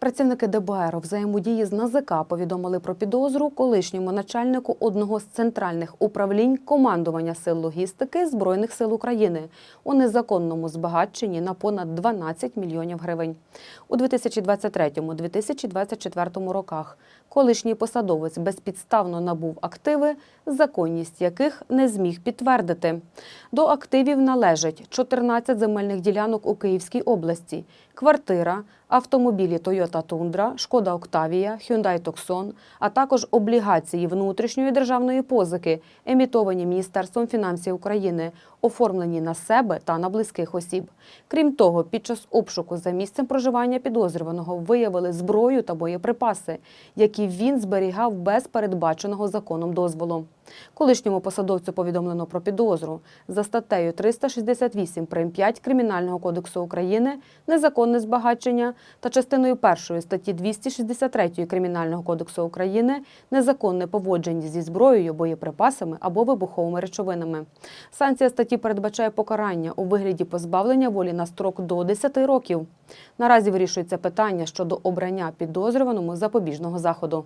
Працівники ДБР у взаємодії з НАЗК повідомили про підозру колишньому начальнику одного з центральних управлінь командування сил логістики Збройних сил України у незаконному збагаченні на понад 12 мільйонів гривень. У 2023-2024 роках колишній посадовець безпідставно набув активи, законність яких не зміг підтвердити. До активів належать 14 земельних ділянок у Київській області, квартира, автомобілі Toyota Tundra, Шкода Октавія, Hyundai Tucson, а також облігації внутрішньої державної позики, емітовані Міністерством фінансів України, оформлені на себе та на близьких осіб. Крім того, під час обшуку за місцем проживання підозрюваного виявили зброю та боєприпаси, які він зберігав без передбаченого законом дозволу. Колишньому посадовцю повідомлено про підозру за статтею 368 прим. 5 Кримінального кодексу України незаконне збагачення та частиною першої статті 263 Кримінального кодексу України незаконне поводження зі зброєю, боєприпасами або вибуховими речовинами. Санкція статті передбачає покарання у вигляді позбавлення волі на строк до 10 років. Наразі вирішується питання щодо обрання підозрюваному запобіжного заходу.